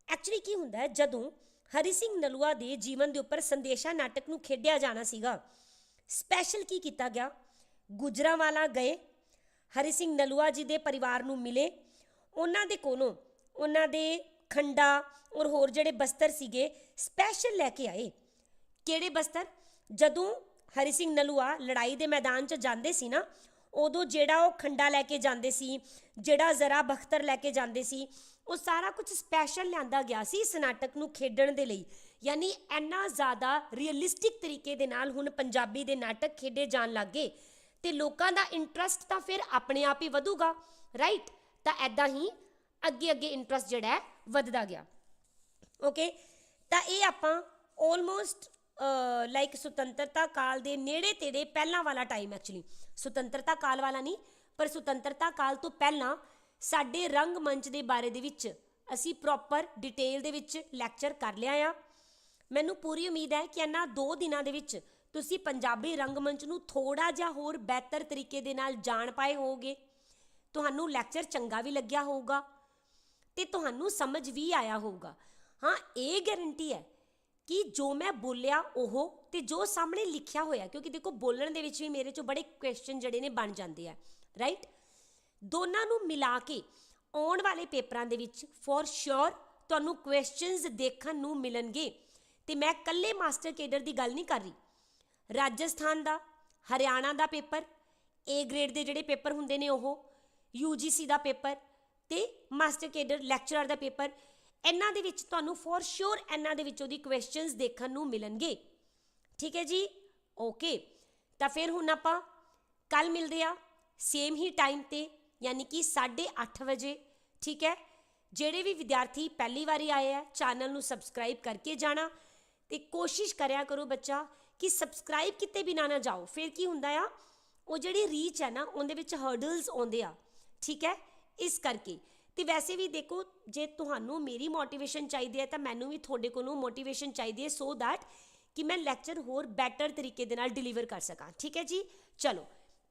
ਐਕਚੁਅਲੀ ਕੀ ਹੁੰਦਾ ਹੈ, ਜਦੋਂ ਹਰੀ ਸਿੰਘ ਨਲੂਆ ਦੇ ਜੀਵਨ ਦੇ ਉੱਪਰ ਸੰਦੇਸ਼ਾ ਨਾਟਕ ਨੂੰ ਖੇਡਿਆ ਜਾਣਾ ਸੀਗਾ ਸਪੈਸ਼ਲ ਕੀ ਕੀਤਾ ਗਿਆ? ਗੁਜਰਾਂਵਾਲਾ ਗਏ, ਹਰੀ ਸਿੰਘ ਨਲੂਆ ਜੀ ਦੇ ਪਰਿਵਾਰ ਨੂੰ ਮਿਲੇ ਉਹਨਾਂ ਦੇ ਕੋਲੋਂ ਉਹਨਾਂ ਦੇ ਖੰਡਾ ਔਰ ਹੋਰ ਜਿਹੜੇ ਬਸਤਰ ਸੀਗੇ ਸਪੈਸ਼ਲ ਲੈ ਕੇ ਆਏ। ਕਿਹੜੇ ਬਸਤਰ? ਜਦੋਂ ਹਰੀ ਸਿੰਘ ਨਲੂਆ ਲੜਾਈ ਦੇ ਮੈਦਾਨ 'ਚ ਜਾਂਦੇ ਸੀ ਨਾ, ਉਦੋਂ ਜਿਹੜਾ ਉਹ ਖੰਡਾ ਲੈ ਕੇ ਜਾਂਦੇ ਸੀ, ਜਿਹੜਾ ਜ਼ਰਾ ਬਖਤਰ ਲੈ ਕੇ ਜਾਂਦੇ ਸੀ, ਉਹ ਸਾਰਾ ਕੁਝ ਸਪੈਸ਼ਲ ਲਿਆਂਦਾ ਗਿਆ ਸੀ ਇਸ ਨਾਟਕ ਨੂੰ ਖੇਡਣ ਦੇ ਲਈ। ਯਾਨੀ ਇੰਨਾ ਜ਼ਿਆਦਾ ਰੀਅਲਿਸਟਿਕ ਤਰੀਕੇ ਦੇ ਨਾਲ ਹੁਣ ਪੰਜਾਬੀ ਦੇ ਨਾਟਕ ਖੇਡੇ ਜਾਣ ਲੱਗੇ ਤੇ ਲੋਕਾਂ ਦਾ ਇੰਟਰਸਟ ਤਾਂ ਫਿਰ ਆਪਣੇ ਆਪ ਹੀ ਵਧੂਗਾ ਰਾਈਟ ਤਾਂ ਐਦਾਂ ਹੀ ਅੱਗੇ ਅੱਗੇ ਇੰਟਰਸਟ ਜਿਹੜਾ ਹੈ ਵੱਧਦਾ ਗਿਆ। ਓਕੇ ਤਾਂ ਇਹ ਆਪਾਂ ਆਲਮੋਸਟ ਲਾਈਕ ਸੁਤੰਤਰਤਾ ਕਾਲ ਦੇ ਨੇੜੇ ਤੇੜੇ ਪਹਿਲਾਂ ਵਾਲਾ ਟਾਈਮ ਐਕਚੁਅਲੀ ਸੁਤੰਤਰਤਾ ਕਾਲ ਵਾਲਾ ਨਹੀਂ, ਪਰ ਸੁਤੰਤਰਤਾ ਕਾਲ ਤੋਂ ਪਹਿਲਾਂ ਸਾਡੇ ਰੰਗ ਮੰਚ ਦੇ ਬਾਰੇ ਦੇ ਵਿੱਚ ਅਸੀਂ ਪ੍ਰੋਪਰ ਡਿਟੇਲ ਦੇ ਵਿੱਚ ਲੈਕਚਰ ਕਰ ਲਿਆ ਆ। ਮੈਨੂੰ ਪੂਰੀ ਉਮੀਦ ਹੈ ਕਿ ਇਹਨਾਂ 2 ਦਿਨਾਂ ਦੇ ਵਿੱਚ ਤੁਸੀਂ ਪੰਜਾਬੀ ਰੰਗਮੰਚ ਨੂੰ ਥੋੜਾ ਜਿਹਾ ਹੋਰ ਬਿਹਤਰ ਤਰੀਕੇ ਦੇ ਨਾਲ ਜਾਣ ਪਾਏ ਹੋਵੋਗੇ। ਤੁਹਾਨੂੰ ਲੈਕਚਰ ਚੰਗਾ ਵੀ ਲੱਗਿਆ ਹੋਊਗਾ ਤੇ ਤੁਹਾਨੂੰ ਸਮਝ ਵੀ ਆਇਆ ਹੋਊਗਾ। ਹਾਂ, ਇਹ ਗਾਰੰਟੀ ਹੈ ਕਿ ਜੋ ਮੈਂ ਬੋਲਿਆ ਉਹ ਤੇ ਜੋ ਸਾਹਮਣੇ ਲਿਖਿਆ ਹੋਇਆ, ਕਿਉਂਕਿ ਦੇਖੋ ਬੋਲਣ ਦੇ ਵਿੱਚ ਵੀ ਮੇਰੇ ਚੋਂ ਬੜੇ ਕੁਐਸਚਨ ਜਿਹੜੇ ਨੇ ਬਣ ਜਾਂਦੇ ਆ ਰਾਈਟ ਦੋਨਾਂ ਨੂੰ ਮਿਲਾ ਕੇ ਆਉਣ ਵਾਲੇ ਪੇਪਰਾਂ ਦੇ ਵਿੱਚ ਫੋਰ ਸ਼ੋਰ ਤੁਹਾਨੂੰ ਕੁਐਸਚਨਸ ਦੇਖਣ ਨੂੰ ਮਿਲਣਗੇ। ਤੇ ਮੈਂ ਕੱਲੇ ਮਾਸਟਰ ਕੇਡਰ ਦੀ ਗੱਲ ਨਹੀਂ ਕਰ ਰਹੀ। ਰਾਜਸਥਾਨ ਦਾ, ਹਰਿਆਣਾ ਦਾ ਪੇਪਰ, A ਗ੍ਰੇਡ ਦੇ ਜਿਹੜੇ ਪੇਪਰ ਹੁੰਦੇ ਨੇ ਉਹ UGC ਦਾ ਪੇਪਰ ਤੇ ਮਾਸਟਰ ਕੇਡਰ ਲੈਕਚਰਰ ਦਾ ਪੇਪਰ, ਇਹਨਾਂ ਦੇ ਵਿੱਚ ਤੁਹਾਨੂੰ ਫੋਰ ਸ਼ੋਰ ਇਹਨਾਂ ਦੇ ਵਿੱਚੋਂ ਦੀ ਕੁਐਸਚਨਸ ਦੇਖਣ ਨੂੰ ਮਿਲਣਗੇ। ਠੀਕ ਹੈ ਜੀ? ਓਕੇ ਤਾਂ ਫਿਰ ਹੁਣ ਆਪਾਂ ਕੱਲ ਮਿਲਦੇ ਆ ਸੇਮ ਹੀ ਟਾਈਮ ਤੇ, ਯਾਨੀ ਕਿ 8:30 ਵਜੇ। ਠੀਕ ਹੈ? ਜਿਹੜੇ ਵੀ ਵਿਦਿਆਰਥੀ ਪਹਿਲੀ ਵਾਰੀ ਆਏ ਆ ਚੈਨਲ ਨੂੰ ਸਬਸਕ੍ਰਾਈਬ ਕਰਕੇ ਜਾਣਾ ਤੇ ਕੋਸ਼ਿਸ਼ ਕਰਿਆ ਕਰੋ ਬੱਚਾ ਕਿ ਸਬਸਕ੍ਰਾਈਬ ਕਿਤੇ ਬਿਨਾ ਨਾ ਜਾਓ। ਫਿਰ ਕੀ ਹੁੰਦਾ ਆ? ਉਹ ਜਿਹੜੀ ਰੀਚ ਹੈ ਨਾ, ਉਹਦੇ ਵਿੱਚ ਹਰਡਲਸ ਆਉਂਦੇ ਆ। ਠੀਕ ਹੈ ਇਸ ਕਰਕੇ ਤੇ ਵੈਸੇ ਵੀ ਦੇਖੋ ਜੇ ਤੁਹਾਨੂੰ ਮੇਰੀ ਮੋਟੀਵੇਸ਼ਨ ਚਾਹੀਦੀ ਹੈ ਤਾਂ ਮੈਨੂੰ ਵੀ ਤੁਹਾਡੇ ਕੋਲੋਂ ਮੋਟੀਵੇਸ਼ਨ ਚਾਹੀਦੀ ਹੈ ਸੋ ਦੈਟ ਕਿ ਮੈਂ ਲੈਕਚਰ ਹੋਰ ਬੈਟਰ ਤਰੀਕੇ ਦੇ ਨਾਲ ਡਿਲੀਵਰ ਕਰ ਸਕਾਂ ਠੀਕ ਹੈ ਜੀ ਚਲੋ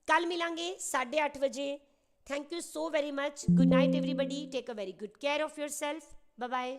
ਕੱਲ ਮਿਲਾਂਗੇ 8:30 ਵਜੇ thank you so very much good night everybody take a very good care of yourself bye bye